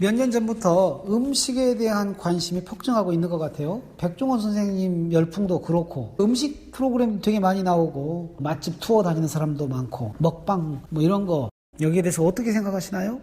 몇 년 전부터 음식에 대한 관심이 폭증하고 있는 것 같아요. 백종원 선생님 열풍도 그렇고 음식 프로그램 되게 많이 나오고 맛집 투어 다니는 사람도 많고 먹방 뭐 이런 거 여기에 대해서 어떻게 생각하시나요?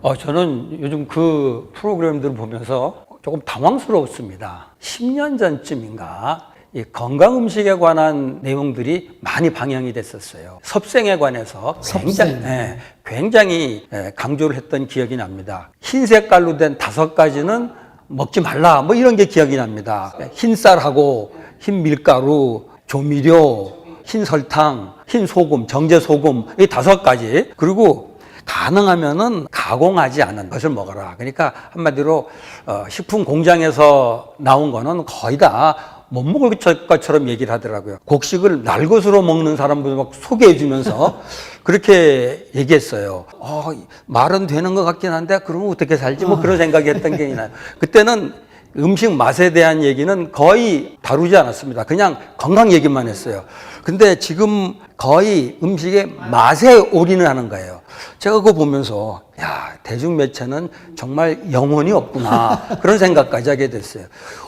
어, 저는 요즘 그 프로그램들을 보면서 조금 당황스러웠습니다. 10년 전쯤인가 이 건강 음식에 관한 내용들이 많이 방영이 됐었어요. 섭생에 관해서 굉장히, 섭생. 예, 굉장히 예, 강조를 했던 기억이 납니다. 흰 색깔로 된 다섯 가지는 먹지 말라 뭐 이런 게 기억이 납니다. 흰 쌀하고 흰 밀가루, 조미료, 흰 설탕, 흰 소금, 정제 소금 이 다섯 가지 그리고 가능하면은 가공하지 않은 것을 먹어라. 그러니까 한마디로 어, 식품 공장에서 나온 거는 거의 다 못 먹을 것처럼 얘기를 하더라고요. 곡식을 날 것으로 먹는 사람들 막 소개해 주면서 그렇게 얘기했어요. 어, 말은 되는 것 같긴 한데 그러면 어떻게 살지 뭐 그런 생각이 했던 게 있나요. 그때는 음식 맛에 대한 얘기는 거의 다루지 않았습니다. 그냥 건강 얘기만 했어요. 근데 지금 거의 음식의 맛에 올인을 하는 거예요. 제가 그거 보면서, 야, 대중매체는 정말 영혼이 없구나. 그런 생각까지 하게 됐어요.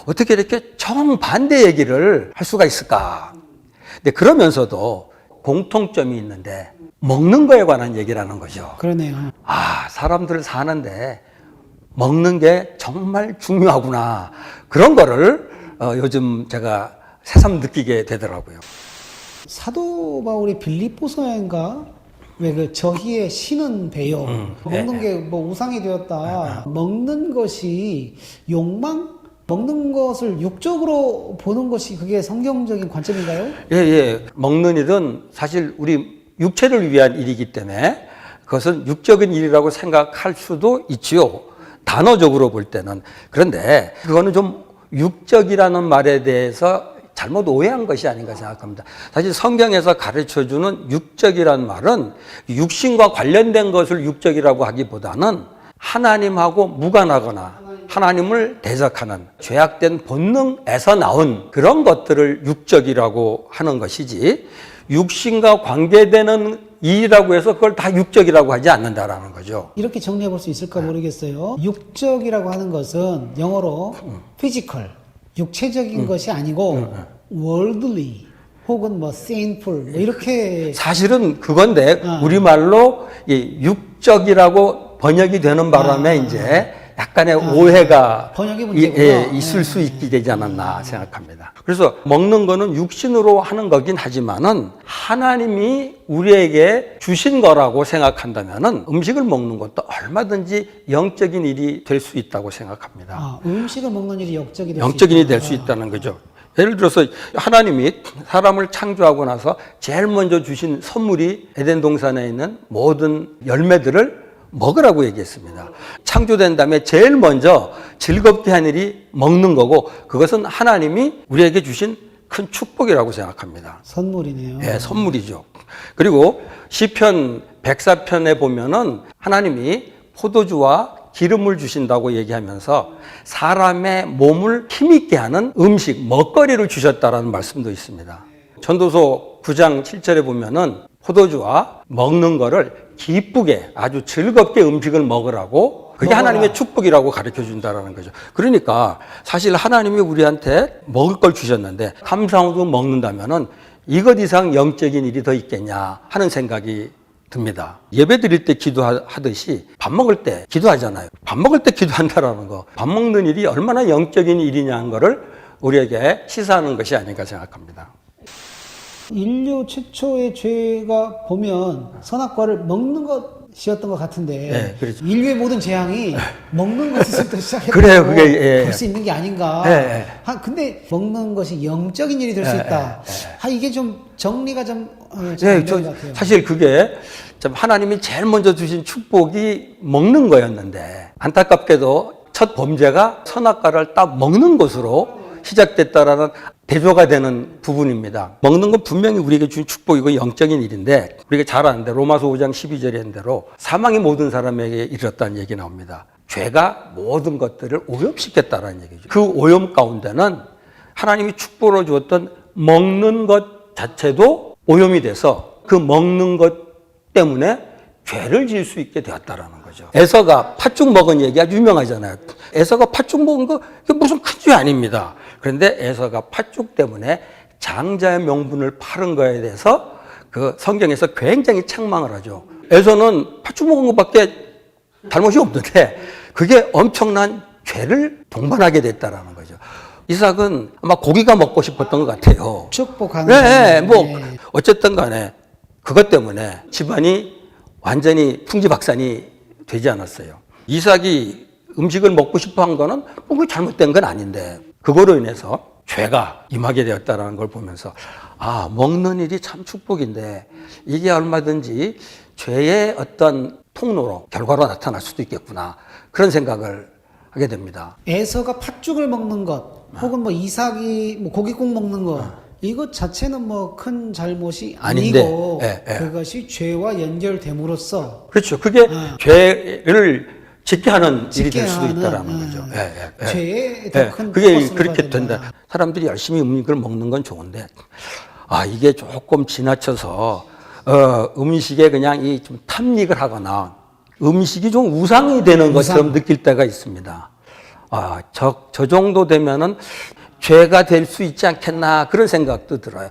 어떻게 이렇게 정반대 얘기를 할 수가 있을까. 근데 그러면서도 공통점이 있는데, 먹는 거에 관한 얘기라는 거죠. 그러네요. 아, 사람들 사는데 먹는 게 정말 중요하구나. 그런 거를 어, 요즘 제가 새삼 느끼게 되더라고요. 사도 바울이 빌립보서인가 왜그 저희의 신은 배요 먹는 게 뭐 우상이 되었다 먹는 것이 욕망 먹는 것을 육적으로 보는 것이 그게 성경적인 관점인가요? 예, 예. 먹는 일은 사실 우리 육체를 위한 일이기 때문에 그것은 육적인 일이라고 생각할 수도 있지요. 단어적으로 볼 때는. 그런데 그거는 좀 육적이라는 말에 대해서 잘못 오해한 것이 아닌가 생각합니다. 사실 성경에서 가르쳐 주는 육적이라는 말은 육신과 관련된 것을 육적이라고 하기보다는 하나님하고 무관하거나 하나님을 대적하는 죄악된 본능에서 나온 그런 것들을 육적이라고 하는 것이지 육신과 관계되는 일이라고 해서 그걸 다 육적이라고 하지 않는다라는 거죠. 이렇게 정리해 볼 수 있을까 모르겠어요. 육적이라고 하는 것은 영어로 physical, 육체적인 것이 아니고 worldly 혹은 뭐 sinful 뭐 이렇게 사실은 그건데 아. 우리말로 이 육적이라고 번역이 되는 바람에 아. 이제 약간의 오해가 번역의 이- 문제구나. 예, 있을 네. 수 있게 되지 않았나 생각합니다. 그래서 먹는 거는 육신으로 하는 거긴 하지만은 하나님이 우리에게 주신 거라고 생각한다면은 음식을 먹는 것도 얼마든지 영적인 일이 될 수 있다고 생각합니다. 아, 음식을 먹는 일이 영적이 될수 영적인 일이 있다. 될수 있다는 거죠. 예를 들어서 하나님이 사람을 창조하고 나서 제일 먼저 주신 선물이 에덴 동산에 있는 모든 열매들을 먹으라고 얘기했습니다. 창조된 다음에 제일 먼저 즐겁게 한 일이 먹는 거고 그것은 하나님이 우리에게 주신 큰 축복이라고 생각합니다. 선물이네요. 예, 선물이죠. 그리고 시편 104편에 보면은 하나님이 포도주와 기름을 주신다고 얘기하면서 사람의 몸을 힘있게 하는 음식, 먹거리를 주셨다라는 말씀도 있습니다. 전도서 9장 7절에 보면은 포도주와 먹는 거를 기쁘게 아주 즐겁게 음식을 먹으라고 그게 먹어라. 하나님의 축복이라고 가르쳐 준다라는 거죠. 그러니까 사실 하나님이 우리한테 먹을 걸 주셨는데 감사하고 먹는다면은 이것 이상 영적인 일이 더 있겠냐 하는 생각이 듭니다. 예배 드릴 때 기도하듯이 밥 먹을 때 기도하잖아요. 밥 먹을 때 기도한다라는 거. 밥 먹는 일이 얼마나 영적인 일이냐 하는 거를 우리에게 시사하는 것이 아닌가 생각합니다. 인류 최초의 죄가 보면 선악과를 먹는 것이었던 것 같은데 네, 그렇죠. 인류의 모든 재앙이 먹는 것에서부터 시작했다고 그래요, 그게, 예, 예. 볼수 있는 게 아닌가. 예, 예. 아, 근데 먹는 것이 영적인 일이 될 수 예, 있다. 아, 이게 좀 정리가 좀 어, 네, 저 되는 것 같아요. 사실 그게 참 하나님이 제일 먼저 주신 축복이 먹는 거였는데 안타깝게도 첫 범죄가 선악과를 딱 먹는 것으로 시작됐다라는 대조가 되는 부분입니다. 먹는 건 분명히 우리에게 주신 축복이고 영적인 일인데 우리가 잘 아는데 로마서 5장 12절에 한 대로 사망이 모든 사람에게 이르렀다는 얘기 나옵니다. 죄가 모든 것들을 오염시켰다라는 얘기죠. 그 오염 가운데는 하나님이 축복으로 주었던 먹는 것 자체도 오염이 돼서 그 먹는 것 때문에 죄를 지을 수 있게 되었다라는 거죠. 에서가 팥죽 먹은 얘기가 유명하잖아요. 에서가 팥죽 먹은 거 무슨 큰 죄 아닙니다. 그런데 에서가 팥죽 때문에 장자의 명분을 팔은 거에 대해서 그 성경에서 굉장히 책망을 하죠. 에서는 팥죽 먹은 것밖에 잘못이 없는데 그게 엄청난 죄를 동반하게 됐다라는 거죠. 이삭은 아마 고기가 먹고 싶었던 것 같아요. 축복하는. 네, 뭐 네. 어쨌든 간에 그것 때문에 집안이 완전히 풍지박산이 되지 않았어요. 이삭이 음식을 먹고 싶어 한 거는 뭐 그게 잘못된 건 아닌데 그거로 인해서 죄가 임하게 되었다는 걸 보면서 아 먹는 일이 참 축복인데 이게 얼마든지 죄의 어떤 통로로 결과로 나타날 수도 있겠구나 그런 생각을 하게 됩니다. 에서가 팥죽을 먹는 것, 혹은 뭐 이삭이 뭐 고기국 먹는 것, 이것 자체는 뭐 큰 잘못이 아닌데, 아니고 예, 예. 그것이 죄와 연결됨으로써 그렇죠. 그게 아. 죄를 짓게 하는 일이 짓게 될 수도 하는, 있다라는 음, 거죠. 예, 예, 예. 죄에 예, 더큰 그게 그렇게 된다. 사람들이 열심히 음식을 먹는 건 좋은데, 아, 이게 조금 지나쳐서, 어, 음식에 그냥 이 좀 탐닉을 하거나, 음식이 좀 우상이 되는 것처럼 느낄 때가 있습니다. 아, 저, 저 정도 되면은 죄가 될 수 있지 않겠나, 그런 생각도 들어요.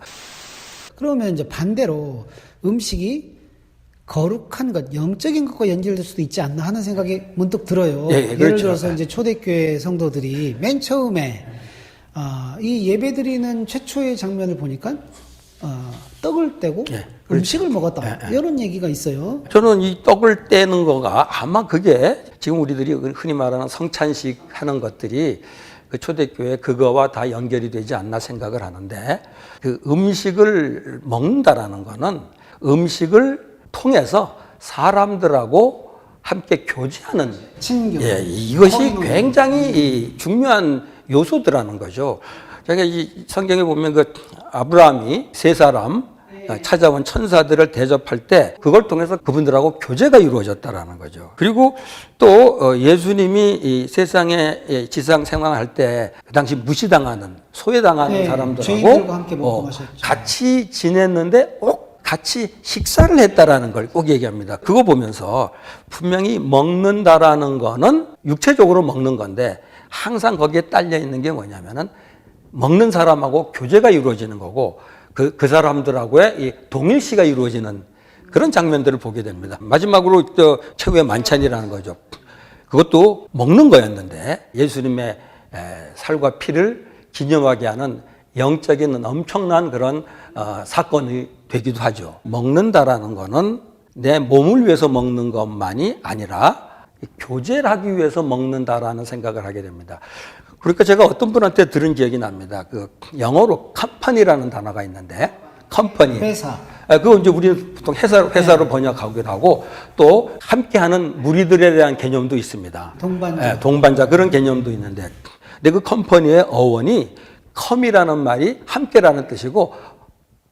그러면 이제 반대로 음식이 거룩한 것, 영적인 것과 연결될 수도 있지 않나 하는 생각이 문득 들어요. 예, 예, 예를 그렇죠. 들어서 예. 이제 초대교회 성도들이 맨 처음에 아, 이 예배 드리는 최초의 장면을 보니까 어, 떡을 떼고 예, 음식을 먹었다 이런 얘기가 있어요. 저는 이 떡을 떼는 거가 아마 그게 지금 우리들이 흔히 말하는 성찬식 하는 것들이 그 초대교회 그거와 다 연결이 되지 않나 생각을 하는데 그 음식을 먹는다라는 거는 음식을 통해서 사람들하고 함께 교제하는 친교. 예, 이것이. 굉장히 이 중요한 요소들라는 거죠. 제가 이 성경에 보면 그 아브라함이 세 사람 찾아온 천사들을 대접할 때 그걸 통해서 그분들하고 교제가 이루어졌다라는 거죠. 그리고 또 어, 예수님이 이 세상에 이 지상 생활할 때 그 당시 무시당하는 소외당하는 네, 사람들하고 어. 같이 지냈는데 꼭 같이 식사를 했다라는 걸 꼭 얘기합니다. 그거 보면서 분명히 먹는다라는 거는 육체적으로 먹는 건데 항상 거기에 딸려 있는 게 뭐냐면은 먹는 사람하고 교제가 이루어지는 거고 그, 그 사람들하고의 이 동일시가 이루어지는 그런 장면들을 보게 됩니다. 마지막으로 저 최후의 만찬이라는 거죠. 그것도 먹는 거였는데 예수님의 에, 살과 피를 기념하게 하는 영적인 엄청난 그런 어, 사건이 되기도 하죠. 먹는다라는 거는 내 몸을 위해서 먹는 것만이 아니라 이 교제를 하기 위해서 먹는다라는 생각을 하게 됩니다. 그러니까 제가 어떤 분한테 들은 기억이 납니다. 그 영어로 컴퍼니라는 단어가 있는데 컴퍼니. 회사. 아, 그거 이제 우리는 보통 회사, 회사로 번역하기도 하고 또 함께하는 무리들에 대한 개념도 있습니다. 동반자. 예, 동반자 그런 개념도 있는데 근데 그 컴퍼니의 어원이 컴이라는 말이 함께라는 뜻이고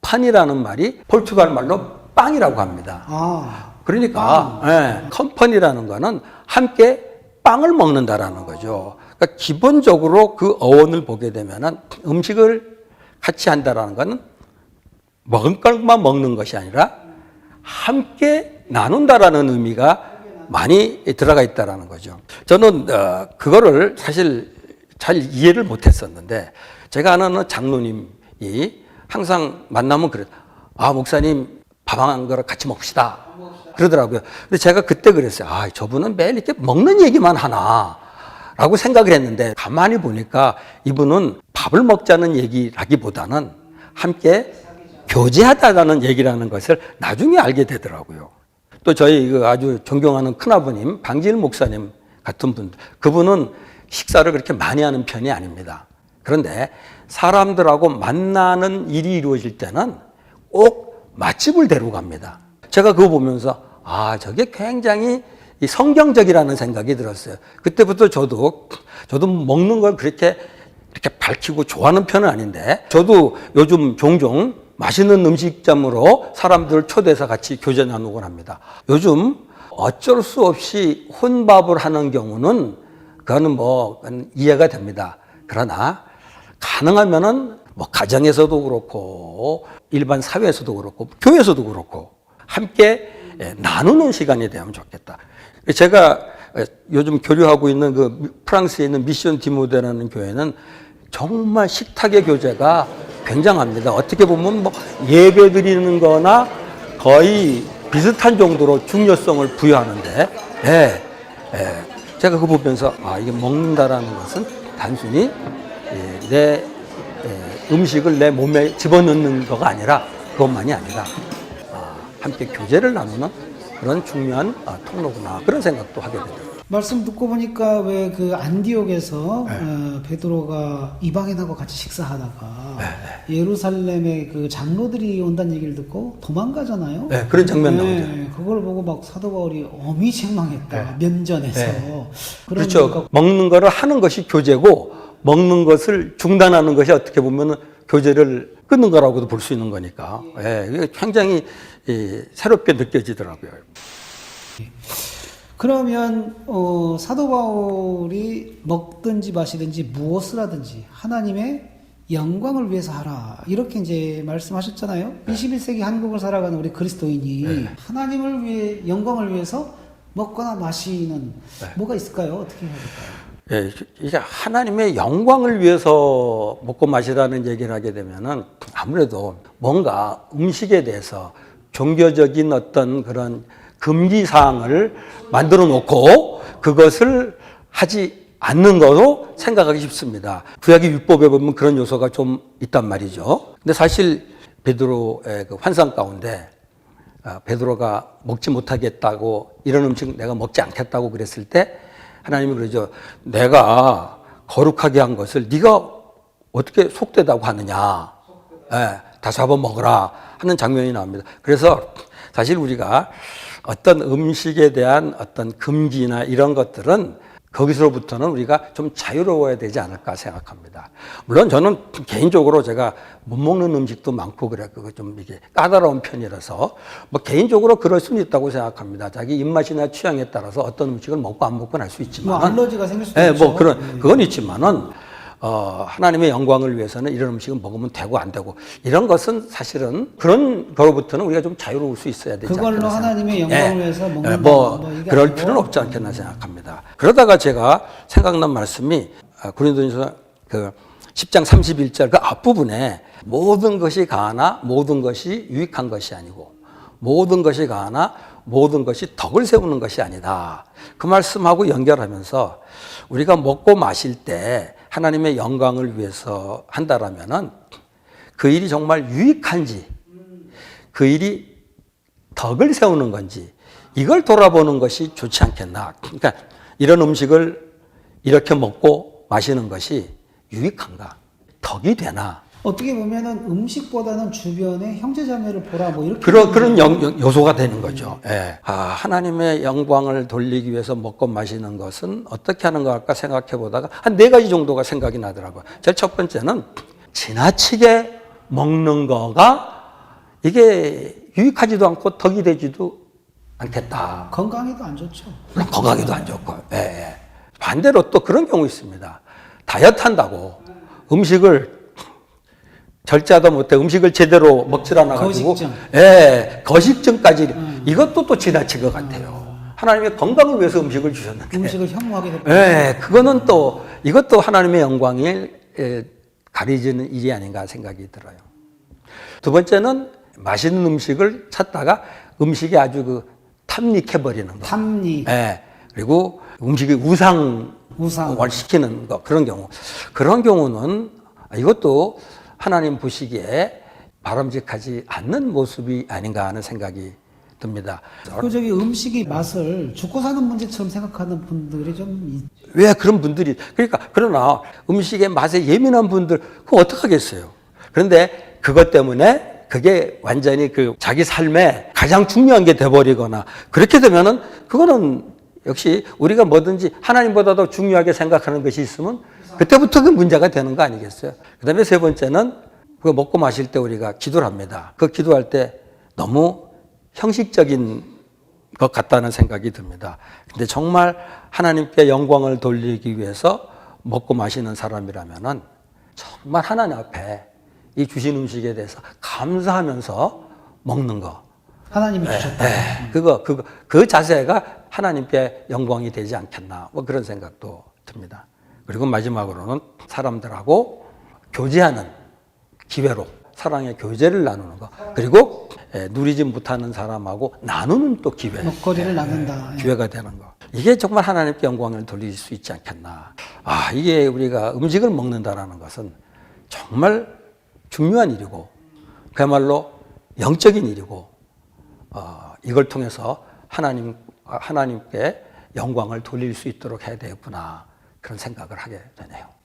판이라는 말이 포르투갈 말로 빵이라고 합니다. 아, 그러니까 예, 컴퍼니라는 거는 함께 빵을 먹는다라는 거죠. 그러니까 기본적으로 그 어원을 보게 되면은 음식을 같이 한다라는 거는 먹을 것만 먹는 것이 아니라 함께 나눈다라는 의미가 많이 들어가 있다라는 거죠. 저는 어, 그거를 사실 잘 이해를 못했었는데 제가 아는 장로님이 항상 만나면 그래. 아 목사님 밥한 그릇 같이 먹읍시다. 그러더라고요. 근데 제가 그때 그랬어요. 아 저분은 매일 이렇게 먹는 얘기만 하나. 라고 생각을 했는데 가만히 보니까 이분은 밥을 먹자는 얘기라기보다는 함께 교제하다라는 얘기라는 것을 나중에 알게 되더라고요. 또 저희 그 아주 존경하는 큰아버님 방질 목사님 같은 분 그분은 식사를 그렇게 많이 하는 편이 아닙니다. 그런데 사람들하고 만나는 일이 이루어질 때는 꼭 맛집을 데려갑니다. 제가 그거 보면서 아 저게 굉장히 이 성경적이라는 생각이 들었어요. 그때부터 저도 저도 먹는 걸 그렇게 이렇게 밝히고 좋아하는 편은 아닌데 저도 요즘 종종 맛있는 음식점으로 사람들을 초대해서 같이 교제 나누곤 합니다. 요즘 어쩔 수 없이 혼밥을 하는 경우는 그거는 뭐 이해가 됩니다. 그러나 가능하면은 뭐 가정에서도 그렇고 일반 사회에서도 그렇고 교회에서도 그렇고 함께 예, 나누는 시간이 되면 좋겠다. 제가 예, 요즘 교류하고 있는 그 프랑스에 있는 미션 디모데라는 교회는 정말 식탁의 교제가 굉장합니다. 어떻게 보면 뭐 예배 드리는 거나 거의 비슷한 정도로 중요성을 부여하는데, 예, 예. 제가 그거 보면서, 아, 이게 먹는다라는 것은 단순히 예, 내 예, 음식을 내 몸에 집어넣는 거가 아니라 그것만이 아니라 아, 함께 교제를 나누는 그런 중요한 아, 통로구나 그런 생각도 하게 됩니다. 말씀 듣고 보니까 왜 그 안디옥에서 네. 어, 베드로가 이방인하고 같이 식사하다가 네, 예루살렘의 그 장로들이 온다는 얘기를 듣고 도망가잖아요. 네, 그런 장면 나오죠. 네, 그걸 보고 막 사도 바울이 어미 책망했다 면전에서 그런 그렇죠. 거- 먹는 거를 하는 것이 교제고 먹는 것을 중단하는 것이 어떻게 보면 교제를 끊는 거라고도 볼 수 있는 거니까. 예, 이게 굉장히 이, 새롭게 느껴지더라고요. 그러면 어, 사도 바울이 먹든지 마시든지 무엇을 하든지 하나님의 영광을 위해서 하라 이렇게 이제 말씀하셨잖아요. 네. 21세기 한국을 살아가는 우리 그리스도인이 하나님을 위해 영광을 위해서 먹거나 마시는 네. 뭐가 있을까요? 어떻게 해야 될까요? 예, 이제 하나님의 영광을 위해서 먹고 마시라는 얘기를 하게 되면은 아무래도 뭔가 음식에 대해서 종교적인 어떤 그런 금기 사항을 만들어 놓고 그것을 하지 않는 거로 생각하기 쉽습니다. 구약의 율법에 보면 그런 요소가 좀 있단 말이죠. 근데 사실 베드로의 그 환상 가운데 아, 베드로가 먹지 못하겠다고 이런 음식 내가 먹지 않겠다고 그랬을 때 하나님이 그러죠. 내가 거룩하게 한 것을 네가 어떻게 속되다고 하느냐. 예, 다 잡아 먹어라 하는 장면이 나옵니다. 그래서 사실 우리가 어떤 음식에 대한 어떤 금기나 이런 것들은 거기서부터는 우리가 좀 자유로워야 되지 않을까 생각합니다. 물론 저는 개인적으로 제가 못 먹는 음식도 많고 그래 그거 좀 이게 까다로운 편이라서 뭐 개인적으로 그럴 수는 있다고 생각합니다. 자기 입맛이나 취향에 따라서 어떤 음식을 먹고 안 먹고는 할수 있지만 뭐 알러지가 생길 수도 예, 있죠. 뭐 그런 그건 있지만은 어, 하나님의 영광을 위해서는 이런 음식은 먹으면 되고 안 되고 이런 것은 사실은 그런 거로부터는 우리가 좀 자유로울 수 있어야 되지 그걸로 않겠나 하나님의 생각합니다. 영광을 위해서 먹는다. 뭐, 뭐 이게 그럴. 필요는 없지 않겠나 생각합니다. 그러다가 제가 생각난 말씀이 아, 고린도전서 그 10장 31절 그 앞부분에 모든 것이 가하나 모든 것이 유익한 것이 아니고 모든 것이 가하나 모든 것이 덕을 세우는 것이 아니다. 그 말씀하고 연결하면서 우리가 먹고 마실 때 하나님의 영광을 위해서 한다라면은 그 일이 정말 유익한지 그 일이 덕을 세우는 건지 이걸 돌아보는 것이 좋지 않겠나. 그러니까 이런 음식을 이렇게 먹고 마시는 것이 유익한가? 덕이 되나? 어떻게 보면은 음식보다는 주변의 형제자매를 보라 뭐 이렇게 그런 그런 영- 영- 요소가 되는 거죠. 예. 아, 하나님의 영광을 돌리기 위해서 먹고 마시는 것은 어떻게 하는 가 할까 생각해 보다가 한 네 가지 정도가 생각이 나더라고요. 제일 첫 번째는 지나치게 먹는 거가 이게 유익하지도 않고 덕이 되지도 않겠다. 건강에도 안 좋죠. 물론 건강에도 안 좋고. 예, 예. 반대로 또 그런 경우 있습니다. 다이어트 한다고 음식을 절제하다 못해 음식을 제대로 먹질 않아 가지고 거식증. 예, 거식증까지 이것도 또 지나친 것 같아요. 하나님의 건강을 위해서 음식을 주셨는데 음식을 혐오하게 되고 예, 그거는 또 이것도 하나님의 영광을 예, 가리지는 일이 아닌가 생각이 들어요. 두 번째는 맛있는 음식을 찾다가 음식이 아주 그 탐닉해 버리는 거. 탐리, 예. 그리고 음식이 우상을 우상. 시키는 거 그런 경우 그런 경우는 이것도 하나님 보시기에 바람직하지 않는 모습이 아닌가 하는 생각이 듭니다. 그 저기 음식이 맛을 죽고 사는 문제처럼 생각하는 분들이 좀 있- 왜 그런 분들이 그러니까 그러나 음식의 맛에 예민한 분들 그거 어떡 하겠어요. 그런데 그것 때문에 그게 완전히 그 자기 삶에 가장 중요한 게 돼버리거나 그렇게 되면은 그거는 역시 우리가 뭐든지 하나님보다 더 중요하게 생각하는 것이 있으면 그때부터 그 문제가 되는 거 아니겠어요. 그 다음에 세 번째는 그거 먹고 마실 때 우리가 기도를 합니다. 그 기도할 때 너무 형식적인 것 같다는 생각이 듭니다. 근데 정말 하나님께 영광을 돌리기 위해서 먹고 마시는 사람이라면은 정말 하나님 앞에 이 주신 음식에 대해서 감사하면서 먹는 거. 하나님이 주셨다. 예, 그거, 그거, 그 자세가 하나님께 영광이 되지 않겠나. 뭐 그런 생각도 듭니다. 그리고 마지막으로는 사람들하고 교제하는 기회로 사랑의 교제를 나누는 거. 그리고 예, 누리지 못하는 사람하고 나누는 또 기회. 먹거리를 나눈다. 예. 기회가 되는 거. 이게 정말 하나님께 영광을 돌릴 수 있지 않겠나. 아, 이게 우리가 음식을 먹는다라는 것은 정말 중요한 일이고, 그야말로 영적인 일이고, 어, 이걸 통해서 하나님, 하나님께 영광을 돌릴 수 있도록 해야 되겠구나. 그런 생각을 하게 되네요.